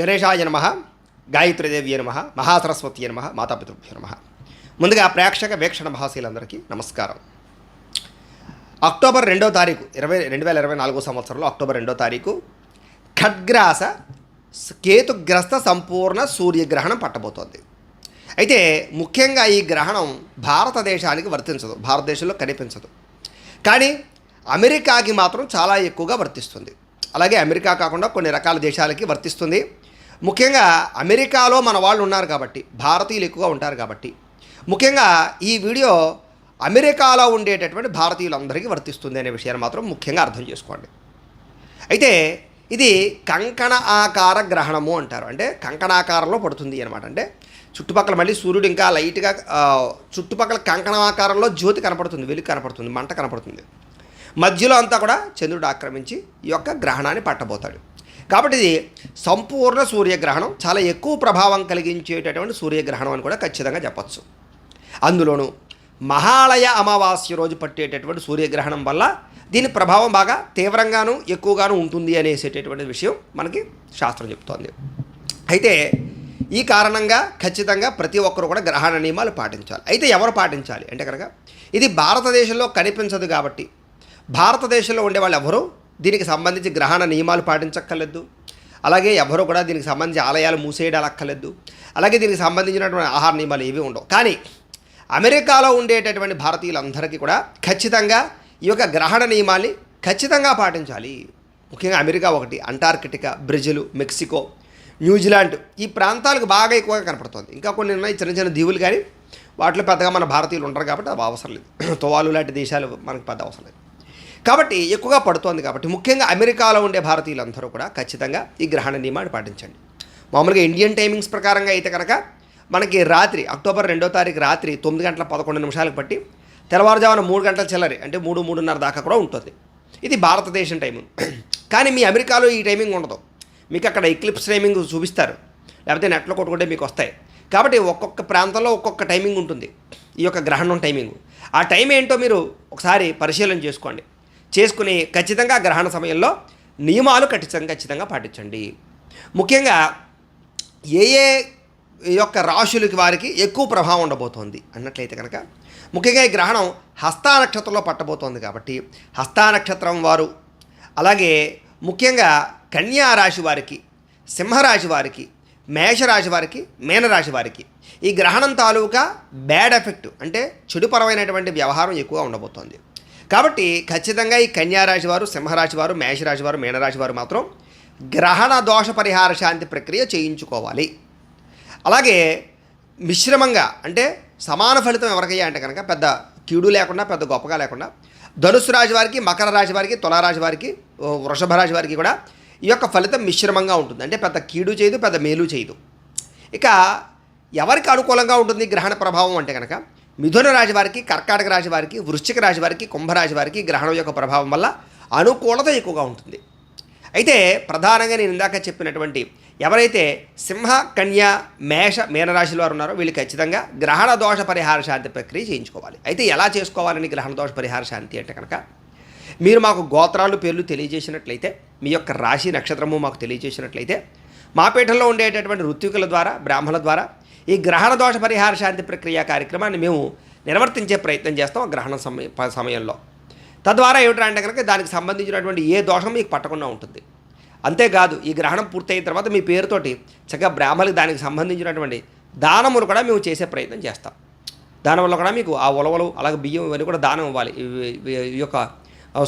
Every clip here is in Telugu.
గణేశాయ నమ గాయత్రీదేవి నమ మహాసరస్వతి నమ మాతాపితృభ్య నమ. ముందుగా ప్రేక్షక వీక్షణ మహాశీలందరికీ నమస్కారం. అక్టోబర్ రెండో తారీఖు ఇరవై రెండు వేల ఇరవై నాలుగో సంవత్సరంలో అక్టోబర్ రెండో తారీఖు ఖడ్గ్రాస కేతుగ్రస్త సంపూర్ణ సూర్యగ్రహణం పట్టబోతోంది. అయితే ముఖ్యంగా ఈ గ్రహణం భారతదేశానికి వర్తించదు భారతదేశంలో కనిపించదు. కానీ అమెరికాకి మాత్రం చాలా ఎక్కువగా వర్తిస్తుంది. అలాగే అమెరికా కాకుండా కొన్ని రకాల దేశాలకి వర్తిస్తుంది. ముఖ్యంగా అమెరికాలో మన వాళ్ళు ఉన్నారు కాబట్టి భారతీయులు ఎక్కువగా ఉంటారు కాబట్టి. ముఖ్యంగా ఈ వీడియో అమెరికాలో ఉండేటటువంటి భారతీయులందరికీ వర్తిస్తుంది అనే విషయాన్ని మాత్రం ముఖ్యంగా అర్థం చేసుకోండి. అయితే ఇది కంకణ ఆకార గ్రహణము అంటారు. అంటే కంకణాకారంలో పడుతుంది అనమాట అంటే చుట్టుపక్కల మళ్ళీ సూర్యుడు ఇంకా లైట్గా చుట్టుపక్కల కంకణ ఆకారంలో జ్యోతి కనపడుతుంది వెలుగు కనపడుతుంది మంట కనపడుతుంది. మధ్యలో అంతా కూడా చంద్రుడు ఆక్రమించి ఈ యొక్క గ్రహణాన్ని పట్టబోతాడు. కాబట్టి ఇది సంపూర్ణ సూర్యగ్రహణం చాలా ఎక్కువ ప్రభావం కలిగించేటటువంటి సూర్యగ్రహణం అని కూడా ఖచ్చితంగా చెప్పచ్చు. అందులోనూ మహాలయ అమావాస్య రోజు పట్టేటటువంటి సూర్యగ్రహణం వల్ల దీని ప్రభావం బాగా తీవ్రంగాను ఎక్కువగాను ఉంటుంది అనేసేటటువంటి విషయం మనకి శాస్త్రం చెప్తోంది. అయితే ఈ కారణంగా ఖచ్చితంగా ప్రతి ఒక్కరు కూడా గ్రహణ నియమాలు పాటించాలి. అయితే ఎవరు పాటించాలి? అంటే కనుక ఇది భారతదేశంలో కనిపించదు కాబట్టి. భారతదేశంలో ఉండే వాళ్ళు ఎవరు? దీనికి సంబంధించి గ్రహణ నియమాలు పాటించక్కర్లేదు. అలాగే ఎవరు కూడా దీనికి సంబంధించి ఆలయాలు మూసేయడాలు అక్కర్లేదు అలాగే దీనికి సంబంధించినటువంటి ఆహార నియమాలు ఏవి ఉండవు. కానీ అమెరికాలో ఉండేటటువంటి భారతీయులందరికీ కూడా ఖచ్చితంగా ఈ యొక్క గ్రహణ నియమాల్ని ఖచ్చితంగా పాటించాలి. ముఖ్యంగా అమెరికా ఒకటి అంటార్కిటికా బ్రెజిల్ మెక్సికో న్యూజిలాండ్ ఈ ప్రాంతాలకు బాగా ఎక్కువగా కనపడుతుంది. ఇంకా కొన్ని ఉన్నాయి చిన్న చిన్న దీవులు కానీ వాటిలో పెద్దగా మన భారతీయులు ఉండరు కాబట్టి అవి అవసరం లేదు. తువాలు లాంటి దేశాలు మనకు పెద్ద అవసరం లేదు. కాబట్టి ఎక్కువగా పడుతోంది కాబట్టి ముఖ్యంగా అమెరికాలో ఉండే భారతీయులందరూ కూడా ఖచ్చితంగా ఈ గ్రహణ నియమాన్ని పాటించండి. మామూలుగా ఇండియన్ టైమింగ్స్ ప్రకారంగా అయితే కనుక మనకి రాత్రి అక్టోబర్ రెండో తారీఖు రాత్రి తొమ్మిది గంటల పదకొండు నిమిషాలకు బట్టి తెల్లవారుజామున మూడు గంటల చిల్లరి అంటే మూడు మూడున్నర దాకా కూడా ఉంటుంది. ఇది భారతదేశం టైమింగ్. కానీ మీ అమెరికాలో ఈ టైమింగ్ ఉండదు. మీకు అక్కడ ఎక్లిప్స్ టైమింగ్ చూపిస్తారు. లేకపోతే నెట్లో కొట్టుకుంటే మీకు వస్తాయి. కాబట్టి ఒక్కొక్క ప్రాంతంలో ఒక్కొక్క టైమింగ్ ఉంటుంది. ఈ యొక్క గ్రహణం టైమింగ్. ఆ టైం ఏంటో మీరు ఒకసారి పరిశీలన చేసుకోండి. చేసుకుని ఖచ్చితంగా గ్రహణ సమయంలో నియమాలు ఖచ్చితంగా ఖచ్చితంగా పాటించండి. ముఖ్యంగా ఏ ఏ యొక్క రాశులకి వారికి ఎక్కువ ప్రభావం ఉండబోతోంది అన్నట్లయితే కనుక ముఖ్యంగా ఈ గ్రహణం హస్తా నక్షత్రంలో పట్టబోతోంది కాబట్టి హస్తా నక్షత్రం వారు అలాగే ముఖ్యంగా కన్యా రాశి వారికి సింహరాశి వారికి మేషరాశి వారికి మీనరాశి వారికి ఈ గ్రహణం తాలూకా బ్యాడ్ ఎఫెక్ట్ అంటే చెడుపరమైనటువంటి వ్యవహారం ఎక్కువగా ఉండబోతోంది. కాబట్టి ఖచ్చితంగా ఈ కన్యారాశి వారు సింహరాశి వారు మేషరాశి వారు మీనరాశి వారు మాత్రం గ్రహణ దోష పరిహార శాంతి ప్రక్రియ చేయించుకోవాలి. అలాగే మిశ్రమంగా అంటే సమాన ఫలితం ఎవరికయ్యా అంటే కనుక పెద్ద కీడు లేకుండా పెద్ద గొప్పగా లేకుండా ధనుసు రాశి వారికి మకర రాశి వారికి తులారాశి వారికి వృషభ రాశి వారికి కూడా ఈ యొక్క ఫలితం మిశ్రమంగా ఉంటుంది. అంటే పెద్ద కీడు చేయదు పెద్ద మేలు చేయదు. ఇక ఎవరికి అనుకూలంగా ఉంటుంది గ్రహణ ప్రభావం అంటే కనుక మిథున రాశి వారికి కర్కాటక రాశి వారికి వృశ్చిక రాశి వారికి కుంభరాశి వారికి గ్రహణం యొక్క ప్రభావం వల్ల అనుకూలత ఎక్కువగా ఉంటుంది. అయితే ప్రధానంగా నేను ఇందాక చెప్పినటువంటి ఎవరైతే సింహ కన్య మేష మీనరాశుల వారు ఉన్నారో వీళ్ళు ఖచ్చితంగా గ్రహణ దోష పరిహార శాంతి ప్రక్రియ చేయించుకోవాలి. అయితే ఎలా చేసుకోవాలని గ్రహణ దోష పరిహార శాంతి అంటే కనుక మీరు మాకు గోత్రాలు పేర్లు తెలియజేసినట్లయితే మీ యొక్క రాశి నక్షత్రము మాకు తెలియజేసినట్లయితే మా పీఠంలో ఉండేటటువంటి ఋత్వికుల ద్వారా బ్రాహ్మణుల ద్వారా ఈ గ్రహణ దోష పరిహార శాంతి ప్రక్రియ కార్యక్రమాన్ని మేము నిర్వర్తించే ప్రయత్నం చేస్తాం గ్రహణం గ్రహణ సమయ సమయంలో. తద్వారా ఏమిటంటే అంటే కనుక దానికి సంబంధించినటువంటి ఏ దోషం మీకు పట్టకుండా ఉంటుంది. అంతేకాదు ఈ గ్రహణం పూర్తయిన తర్వాత మీ పేరుతోటి చక్కగా బ్రాహ్మలకు దానికి సంబంధించినటువంటి దానములు కూడా మేము చేసే ప్రయత్నం చేస్తాం. దాని వల్ల కూడా మీకు ఆ ఉలవలు అలాగే బియ్యం ఇవన్నీ కూడా దానం ఇవ్వాలి. ఈ యొక్క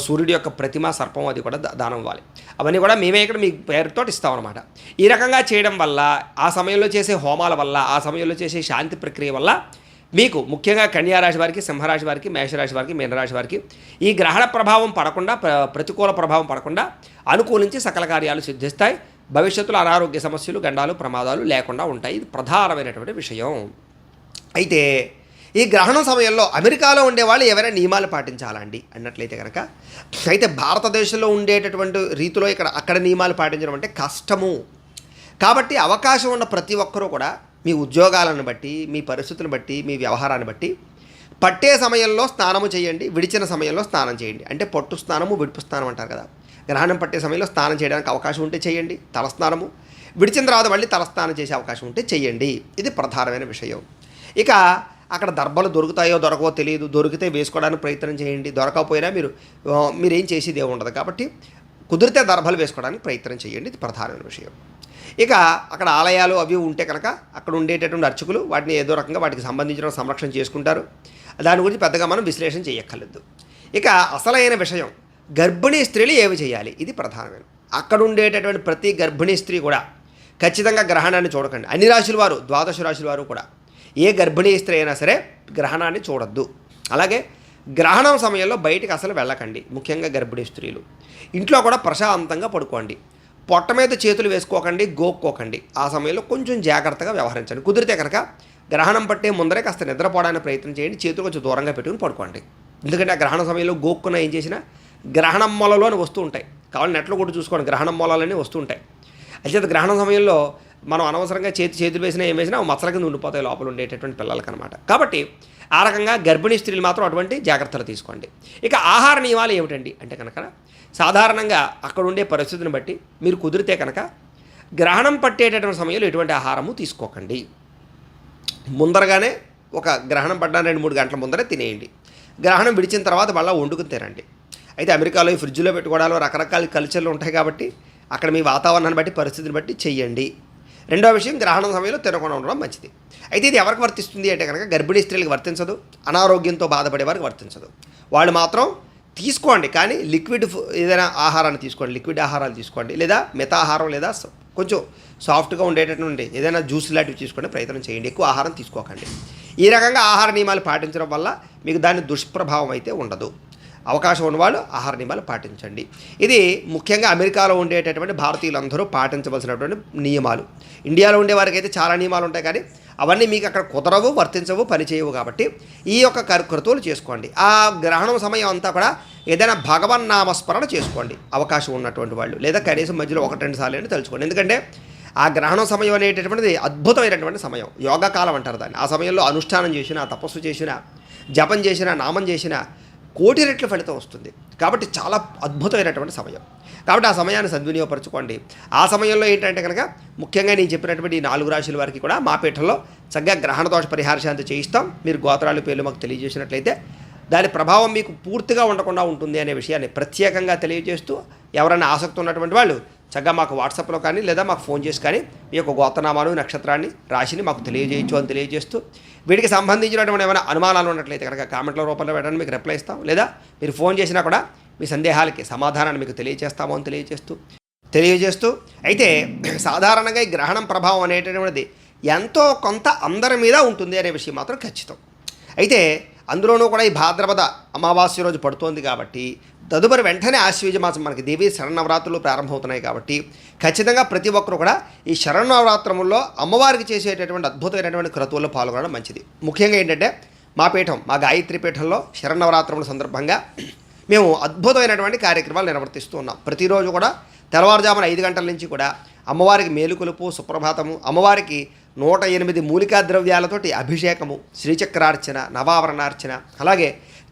సూర్యుడి యొక్క ప్రతిమ సర్పం అది కూడా దానం ఇవ్వాలి. అవన్నీ కూడా మేమే ఇక్కడ మీ పేరుతో ఇస్తాం అనమాట ఈ రకంగా చేయడం వల్ల ఆ సమయంలో చేసే హోమాల వల్ల ఆ సమయంలో చేసే శాంతి ప్రక్రియ వల్ల మీకు ముఖ్యంగా కన్యారాశి వారికి సింహరాశి వారికి మేషరాశి వారికి మీనరాశి వారికి ఈ గ్రహణ ప్రభావం పడకుండా ప్రతికూల ప్రభావం పడకుండా అనుకూలించి సకల కార్యాలు సిద్ధిస్తాయి. భవిష్యత్తులో అనారోగ్య సమస్యలు గండాలు ప్రమాదాలు లేకుండా ఉంటాయి. ఇది ప్రధానమైనటువంటి విషయం. అయితే ఈ గ్రహణం సమయంలో అమెరికాలో ఉండేవాళ్ళు ఎవరైనా నియమాలు పాటించాలండి అన్నట్లయితే కనుక అయితే భారతదేశంలో ఉండేటటువంటి రీతిలో ఇక్కడ అక్కడ నియమాలు పాటించడం అంటే కష్టము. కాబట్టి అవకాశం ఉన్న ప్రతి ఒక్కరూ కూడా మీ ఉద్యోగాలను బట్టి మీ పరిస్థితులను బట్టి మీ వ్యవహారాన్ని బట్టి పట్టే సమయంలో స్నానము చేయండి విడిచిన సమయంలో స్నానం చేయండి. అంటే పొట్టు స్నానము విడుపు స్నానం అంటారు కదా. గ్రహణం పట్టే సమయంలో స్నానం చేయడానికి అవకాశం ఉంటే చేయండి తలస్నానము. విడిచిన తర్వాత మళ్ళీ తలస్నానం చేసే అవకాశం ఉంటే చేయండి. ఇది ప్రధానమైన విషయం. ఇక అక్కడ దర్భలు దొరుకుతాయో దొరకవో తెలియదు. దొరికితే వేసుకోవడానికి ప్రయత్నం చేయండి. దొరకకపోయినా మీరు మీరేం చేసేది ఉండదు. కాబట్టి కుదిరితే దర్భలు వేసుకోవడానికి ప్రయత్నం చేయండి. ఇది ప్రధానమైన విషయం. ఇక అక్కడ ఆలయాలు అవి ఉంటే కనుక అక్కడ ఉండేటటువంటి అర్చకులు వాటిని ఏదో రకంగా వాటికి సంబంధించిన సంరక్షణ చేసుకుంటారు. దాని గురించి పెద్దగా మనం విశ్లేషణ చేయక్కర్లేదు. ఇక అసలైన విషయం గర్భిణీ స్త్రీలు ఏమి చేయాలి? ఇది ప్రధానమైన. అక్కడ ఉండేటటువంటి ప్రతి గర్భిణీ స్త్రీ కూడా ఖచ్చితంగా గ్రహణాన్ని చూడకండి. అన్ని రాశుల వారు ద్వాదశ రాశుల వారు కూడా ఏ గర్భిణీ స్త్రీ అయినా సరే గ్రహణాన్ని చూడొద్దు. అలాగే గ్రహణం సమయంలో బయటికి అసలు వెళ్ళకండి ముఖ్యంగా గర్భిణీ స్త్రీలు. ఇంట్లో కూడా ప్రశాంతంగా పడుకోండి. పొట్ట మీద చేతులు వేసుకోకండి గోక్కోకండి. ఆ సమయంలో కొంచెం జాగ్రత్తగా వ్యవహరించండి. కుదిరితే కనుక గ్రహణం పట్టే ముందరే కాస్త నిద్రపోవడానికి ప్రయత్నం చేయండి చేతులు కొంచెం దూరంగా పెట్టుకుని పడుకోండి. ఎందుకంటే ఆ గ్రహణ సమయంలో గోక్కున ఏం చేసినా గ్రహణం మొలలో అని వస్తూ ఉంటాయి. కావాలి నెట్లో కూడా చూసుకోండి గ్రహణం మొలలని వస్తూ ఉంటాయి. అయితే గ్రహణ సమయంలో మనం అనవసరంగా చేతి చేతులు వేసినా ఏం వేసినా మచ్చల కింద ఉండిపోతాయి లోపల ఉండేటటువంటి పిల్లలకి అనమాట కాబట్టి ఆ రకంగా గర్భిణీ స్త్రీలు మాత్రం అటువంటి జాగ్రత్తలు తీసుకోండి. ఇక ఆహార నియమాలు ఏమిటండి? అంటే కనుక సాధారణంగా అక్కడ ఉండే పరిస్థితిని బట్టి మీరు కుదిరితే కనుక గ్రహణం పట్టేటటువంటి సమయంలో ఎటువంటి ఆహారము తీసుకోకండి. ముందరగానే ఒక గ్రహణం పడ్డా రెండు మూడు గంటల ముందరే తినేయండి. గ్రహణం విడిచిన తర్వాత మళ్ళీ వండుకుని తినండి. అయితే అమెరికాలో ఈ ఫ్రిడ్జ్లో పెట్టుకోవడాలో రకరకాల కల్చర్లు ఉంటాయి కాబట్టి అక్కడ మీ వాతావరణాన్ని బట్టి పరిస్థితిని బట్టి చెయ్యండి. రెండో విషయం గ్రహణం సమయంలో తినకుండా ఉండడం మంచిది. అయితే ఇది ఎవరికి వర్తిస్తుంది అంటే కనుక గర్భిణీ స్త్రీలకు వర్తించదు అనారోగ్యంతో బాధపడే వారికి వర్తించదు. వాళ్ళు మాత్రం తీసుకోండి కానీ లిక్విడ్ ఫు- ఏదైనా ఆహారాన్ని తీసుకోండి లిక్విడ్ ఆహారాలు తీసుకోండి లేదా మితాహారం లేదా కొంచెం సాఫ్ట్గా ఉండేటటువంటి ఏదైనా జ్యూస్ లాంటివి తీసుకోండి ప్రయత్నం చేయండి ఎక్కువ ఆహారం తీసుకోకండి. ఈ రకంగా ఆహార నియమాలు పాటించడం వల్ల మీకు దాని దుష్ప్రభావం అయితే ఉండదు. అవకాశం ఉన్నవాళ్ళు ఆహార నియమాలు పాటించండి. ఇది ముఖ్యంగా అమెరికాలో ఉండేటటువంటి భారతీయులందరూ పాటించవలసినటువంటి నియమాలు. ఇండియాలో ఉండే చాలా నియమాలు ఉంటాయి కానీ అవన్నీ మీకు అక్కడ కుదరవు వర్తించవు పనిచేయవు కాబట్టి ఈ యొక్క కృతువులు చేసుకోండి. ఆ గ్రహణం సమయం అంతా కూడా ఏదైనా భగవన్ నామస్మరణ చేసుకోండి. అవకాశం ఉన్నటువంటి వాళ్ళు లేదా కనీసం మధ్యలో ఒకటి రెండు సార్లు అని తెలుసుకోండి ఎందుకంటే ఆ గ్రహణం సమయం అనేటటువంటిది అద్భుతమైనటువంటి సమయం. యోగకాలం అంటారు దాన్ని. ఆ సమయంలో అనుష్ఠానం చేసినా తపస్సు చేసినా జపం చేసినా నామం చేసినా కోటి రెట్ల ఫలితం వస్తుంది. కాబట్టి చాలా అద్భుతమైనటువంటి సమయం. కాబట్టి ఆ సమయాన్ని సద్వినియోగపరచుకోండి. ఆ సమయంలో ఏంటంటే కనుక ముఖ్యంగా నేను చెప్పినటువంటి ఈ నాలుగు రాశుల వారికి కూడా మా పీఠంలో చక్కగా గ్రహణ దోష పరిహార శాంతి చేయిస్తాం. మీరు గోత్రాలు పేర్లు మాకు తెలియజేసినట్లయితే దాని ప్రభావం మీకు పూర్తిగా ఉండకుండా ఉంటుంది అనే విషయాన్ని ప్రత్యేకంగా తెలియజేస్తూ ఎవరైనా ఆసక్తి ఉన్నటువంటి వాళ్ళు చక్కగా మాకు వాట్సాప్లో కానీ లేదా మాకు ఫోన్ చేసి కానీ మీ యొక్క గోతనామాను నక్షత్రాన్ని రాశిని మాకు తెలియజేయచ్చు అని తెలియజేస్తూ వీటికి సంబంధించినటువంటి ఏమైనా అనుమానాలు ఉన్నట్లయితే కనుక కామెంట్ల రూపంలో పెట్టడానికి మీకు రిప్లై ఇస్తాం. లేదా మీరు ఫోన్ చేసినా కూడా మీ సందేహాలకి సమాధానాన్ని మీకు తెలియజేస్తామో అని తెలియజేస్తూ తెలియజేస్తూ అయితే సాధారణంగా ఈ గ్రహణం ప్రభావం అనేటటువంటిది ఎంతో కొంత అందరి మీద ఉంటుంది అనే విషయం మాత్రం ఖచ్చితం. అయితే అందులోనూ కూడా ఈ భాద్రపద అమావాస్య రోజు పడుతోంది కాబట్టి తదుపరి వెంటనే ఆశ్వీజ మాసం మనకి దేవి శరణవరాత్రులు ప్రారంభమవుతున్నాయి కాబట్టి ఖచ్చితంగా ప్రతి ఒక్కరు కూడా ఈ శరణవరాత్రముల్లో అమ్మవారికి చేసేటటువంటి అద్భుతమైనటువంటి క్రతువుల్లో పాల్గొనడం మంచిది. ముఖ్యంగా ఏంటంటే మా పీఠం మా గాయత్రి పీఠంలో శరణవరాత్రముల సందర్భంగా మేము అద్భుతమైనటువంటి కార్యక్రమాలు నిర్వర్తిస్తూ ఉన్నాం. ప్రతిరోజు కూడా తెల్లవారుజామున ఐదు గంటల నుంచి కూడా అమ్మవారికి మేలుకొలుపు సుప్రభాతము అమ్మవారికి నూట ఎనిమిది మూలికా ద్రవ్యాలతోటి అభిషేకము శ్రీచక్రార్చన నవావరణార్చన అలాగే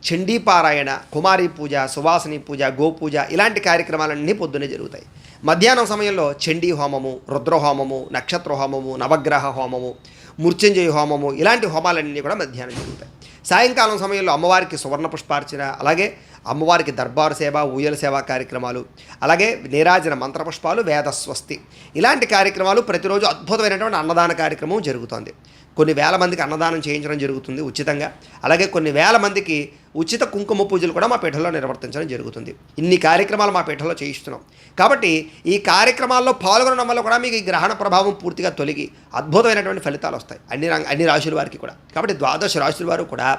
చండీపారాయణ కుమారి పూజ సువాసిని పూజ గోపూజ ఇలాంటి కార్యక్రమాలన్నీ పొద్దునే జరుగుతాయి. మధ్యాహ్నం సమయంలో చండీ హోమము రుద్రహోమము నక్షత్ర హోమము నవగ్రహ హోమము మృత్యుంజయ హోమము ఇలాంటి హోమాలన్నీ కూడా మధ్యాహ్నం జరుగుతాయి. సాయంకాలం సమయంలో అమ్మవారికి సువర్ణ పుష్పార్చన అలాగే అమ్మవారికి దర్బారు సేవ ఊయల సేవ కార్యక్రమాలు అలాగే నీరాజన మంత్రపుష్పాలు వేదస్వస్తి ఇలాంటి కార్యక్రమాలు ప్రతిరోజు అద్భుతమైనటువంటి అన్నదాన కార్యక్రమం జరుగుతోంది. కొన్ని వేల మందికి అన్నదానం చేయించడం జరుగుతుంది ఉచితంగా. అలాగే కొన్ని వేల మందికి ఉచిత కుంకుమ పూజలు కూడా మా పీఠంలో నిర్వర్తించడం జరుగుతుంది. ఇన్ని కార్యక్రమాలు మా పీఠంలో చేయిస్తున్నాం. కాబట్టి ఈ కార్యక్రమాల్లో పాల్గొనడం వల్ల కూడా మీకు ఈ గ్రహణ ప్రభావం పూర్తిగా తొలగి అద్భుతమైనటువంటి ఫలితాలు వస్తాయి. అన్ని రంగ అన్ని రాశుల వారికి కూడా. కాబట్టి ద్వాదశ రాశుల వారు కూడా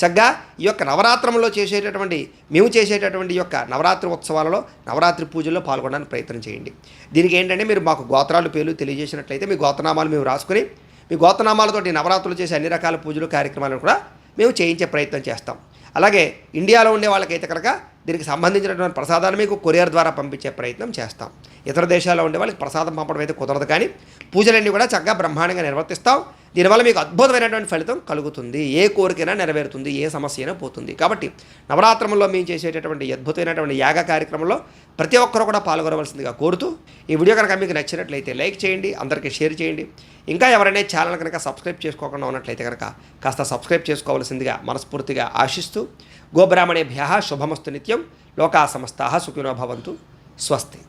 చక్కగా ఈ యొక్క నవరాత్రంలో చేసేటటువంటి మేము చేసేటటువంటి యొక్క నవరాత్రి ఉత్సవాలలో నవరాత్రి పూజల్లో పాల్గొనడానికి ప్రయత్నం చేయండి. దీనికి ఏంటంటే మీరు మాకు గోత్రాలు పేర్లు తెలియజేసినట్లయితే మీ గోత్రనామాలు మేము రాసుకుని మీ గోత్రనామాలతోటి నవరాత్రులు చేసే అన్ని రకాల పూజలు కార్యక్రమాలను కూడా మేము చేయించే ప్రయత్నం చేస్తాం. అలాగే ఇండియాలో ఉండే వాళ్ళకైతే కనుక దీనికి సంబంధించినటువంటి ప్రసాదాన్ని మీకు కొరియర్ ద్వారా పంపించే ప్రయత్నం చేస్తాం. ఇతర దేశాల్లో ఉండే వాళ్ళకి ప్రసాదం పంపడం అయితే కుదరదు కానీ పూజలన్నీ కూడా చక్కగా బ్రహ్మాండంగా నిర్వర్తిస్తాం. దీనివల్ల మీకు అద్భుతమైనటువంటి ఫలితం కలుగుతుంది. ఏ కోరికైనా నెరవేరుతుంది ఏ సమస్య అయినా పోతుంది. కాబట్టి నవరాత్రంలో మేము చేసేటటువంటి అద్భుతమైనటువంటి యాగ కార్యక్రమంలో ప్రతి ఒక్కరూ కూడా పాల్గొనవలసిందిగా కోరుతూ ఈ వీడియో కనుక మీకు నచ్చినట్లయితే లైక్ చేయండి అందరికీ షేర్ చేయండి. ఇంకా ఎవరైనా ఛానల్ కనుక సబ్స్క్రైబ్ చేసుకోకుండా ఉన్నట్లయితే కనుక కాస్త సబ్స్క్రైబ్ చేసుకోవాల్సిందిగా మనస్ఫూర్తిగా ఆశిస్తూ గోబ్రాహ్మణేభ్య శుభమస్తు నిత్యం లోకా సమస్తా సుఖినో భవంతు. స్వస్తి.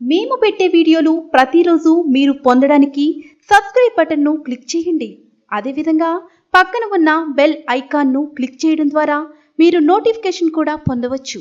మేము పెట్టే వీడియోలు ప్రతిరోజు మీరు పొందడానికి సబ్స్క్రైబ్ బటన్ను క్లిక్ చేయండి. అదేవిధంగా పక్కన ఉన్న బెల్ ఐకాన్ను క్లిక్ చేయడం ద్వారా మీరు నోటిఫికేషన్ కూడా పొందవచ్చు.